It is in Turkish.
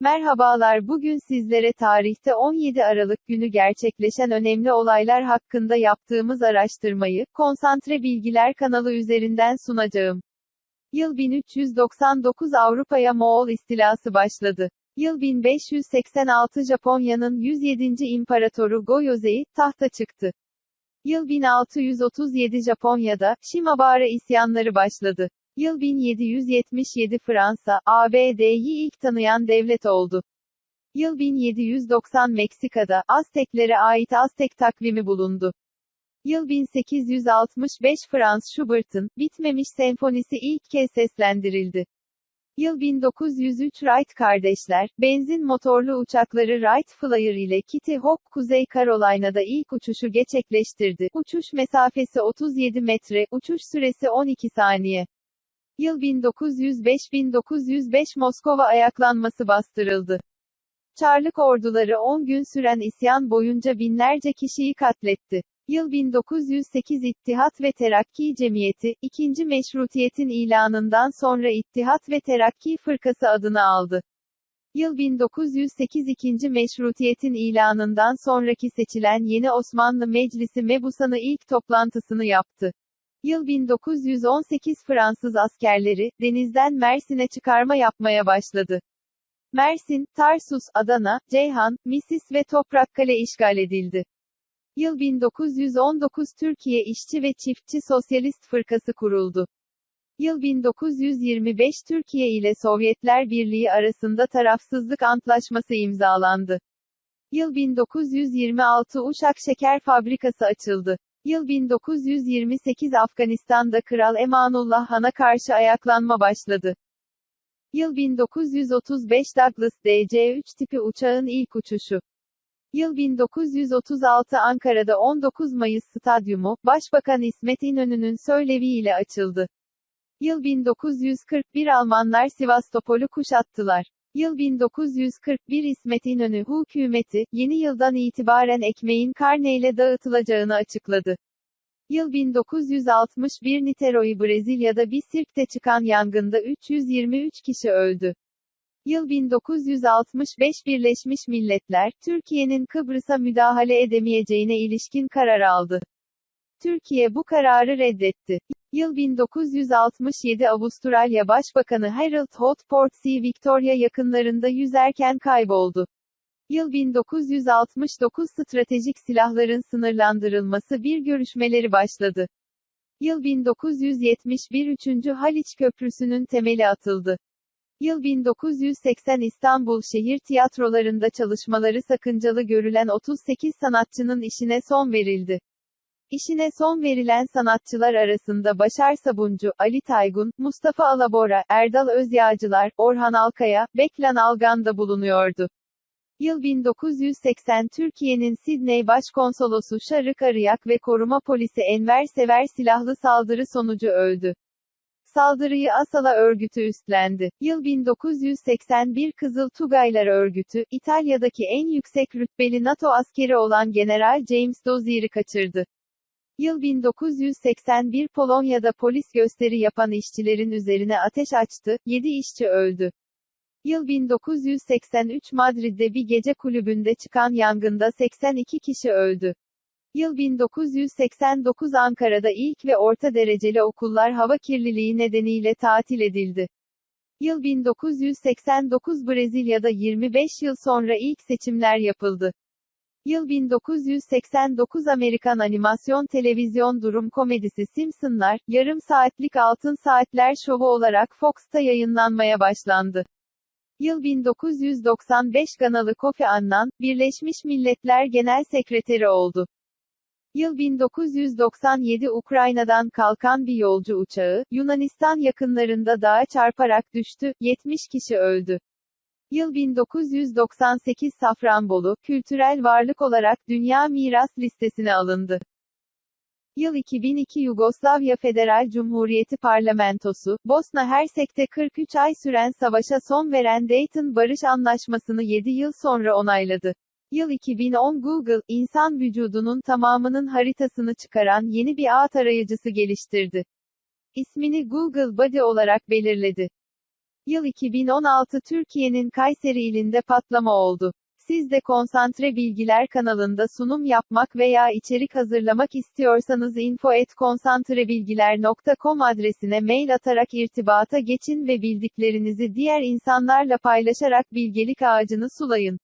Merhabalar bugün sizlere tarihte 17 Aralık günü gerçekleşen önemli olaylar hakkında yaptığımız araştırmayı, Konsantre Bilgiler kanalı üzerinden sunacağım. Yıl 1399 Avrupa'ya Moğol istilası başladı. Yıl 1586 Japonya'nın 107. İmparatoru Goyozei, tahta çıktı. Yıl 1637 Japonya'da, Shimabara isyanları başladı. Yıl 1777 Fransa, ABD'yi ilk tanıyan devlet oldu. Yıl 1790 Meksika'da, Azteklere ait Aztek takvimi bulundu. Yıl 1865 Franz Schubert'ın, Bitmemiş Senfonisi ilk kez seslendirildi. Yıl 1903 Wright kardeşler, benzin motorlu uçakları Wright Flyer ile Kitty Hawk Kuzey Carolina'da ilk uçuşu gerçekleştirdi. Uçuş mesafesi 37 metre, uçuş süresi 12 saniye. Yıl 1905-1905 Moskova ayaklanması bastırıldı. Çarlık orduları 10 gün süren isyan boyunca binlerce kişiyi katletti. Yıl 1908 İttihat ve Terakki Cemiyeti, ikinci meşrutiyetin ilanından sonra İttihat ve Terakki Fırkası adını aldı. Yıl 1908 ikinci meşrutiyetin ilanından sonraki seçilen yeni Osmanlı Meclisi Mebusan'ı ilk toplantısını yaptı. Yıl 1918 Fransız askerleri, denizden Mersin'e çıkarma yapmaya başladı. Mersin, Tarsus, Adana, Ceyhan, Misis ve Toprakkale işgal edildi. Yıl 1919 Türkiye İşçi ve Çiftçi Sosyalist Fırkası kuruldu. Yıl 1925 Türkiye ile Sovyetler Birliği arasında tarafsızlık antlaşması imzalandı. Yıl 1926 Uşak Şeker Fabrikası açıldı. Yıl 1928 Afganistan'da Kral Emanullah Han'a karşı ayaklanma başladı. Yıl 1935 Douglas DC-3 tipi uçağın ilk uçuşu. Yıl 1936 Ankara'da 19 Mayıs Stadyumu, Başbakan İsmet İnönü'nün söyleviyle açıldı. Yıl 1941 Almanlar Sivastopol'u kuşattılar. Yıl 1941 İsmet İnönü hükümeti, yeni yıldan itibaren ekmeğin karneyle dağıtılacağını açıkladı. Yıl 1961 Niterói Brezilya'da bir sirkte çıkan yangında 323 kişi öldü. Yıl 1965 Birleşmiş Milletler, Türkiye'nin Kıbrıs'a müdahale edemeyeceğine ilişkin karar aldı. Türkiye bu kararı reddetti. Yıl 1967 Avustralya Başbakanı Harold Holt Port Sea Victoria yakınlarında yüzerken kayboldu. Yıl 1969 Stratejik silahların sınırlandırılması bir görüşmeleri başladı. Yıl 1971 3. Haliç Köprüsü'nün temeli atıldı. Yıl 1980 İstanbul şehir tiyatrolarında çalışmaları sakıncalı görülen 38 sanatçının işine son verildi. İşine son verilen sanatçılar arasında Başar Sabuncu, Ali Taygun, Mustafa Alabora, Erdal Özyağcılar, Orhan Alkaya, Beklan Algan da bulunuyordu. Yıl 1980 Türkiye'nin Sidney Başkonsolosu Şarık Arıyak ve koruma polisi Enver Sever silahlı saldırı sonucu öldü. Saldırıyı Asala örgütü üstlendi. Yıl 1981 Kızıl Tugaylar örgütü, İtalya'daki en yüksek rütbeli NATO askeri olan General James Dozier'i kaçırdı. Yıl 1981 Polonya'da polis gösteri yapan işçilerin üzerine ateş açtı, 7 işçi öldü. Yıl 1983 Madrid'de bir gece kulübünde çıkan yangında 82 kişi öldü. Yıl 1989 Ankara'da ilk ve orta dereceli okullar hava kirliliği nedeniyle tatil edildi. Yıl 1989 Brezilya'da 25 yıl sonra ilk seçimler yapıldı. Yıl 1989 Amerikan animasyon televizyon durum komedisi Simpsonlar, yarım saatlik Altın Saatler şovu olarak Fox'ta yayınlanmaya başlandı. Yıl 1995 Ganalı Kofi Annan, Birleşmiş Milletler Genel Sekreteri oldu. Yıl 1997 Ukrayna'dan kalkan bir yolcu uçağı, Yunanistan yakınlarında dağa çarparak düştü, 70 kişi öldü. Yıl 1998 Safranbolu, kültürel varlık olarak Dünya Miras Listesine alındı. Yıl 2002 Yugoslavya Federal Cumhuriyeti Parlamentosu, Bosna Hersek'te 43 ay süren savaşa son veren Dayton Barış Anlaşması'nı 7 yıl sonra onayladı. Yıl 2010 Google, insan vücudunun tamamının haritasını çıkaran yeni bir ağ tarayıcısı geliştirdi. İsmini Google Body olarak belirledi. Yıl 2016 Türkiye'nin Kayseri ilinde patlama oldu. Siz de Konsantre Bilgiler kanalında sunum yapmak veya içerik hazırlamak istiyorsanız info@konsantrebilgiler.com adresine mail atarak irtibata geçin ve bildiklerinizi diğer insanlarla paylaşarak bilgelik ağacını sulayın.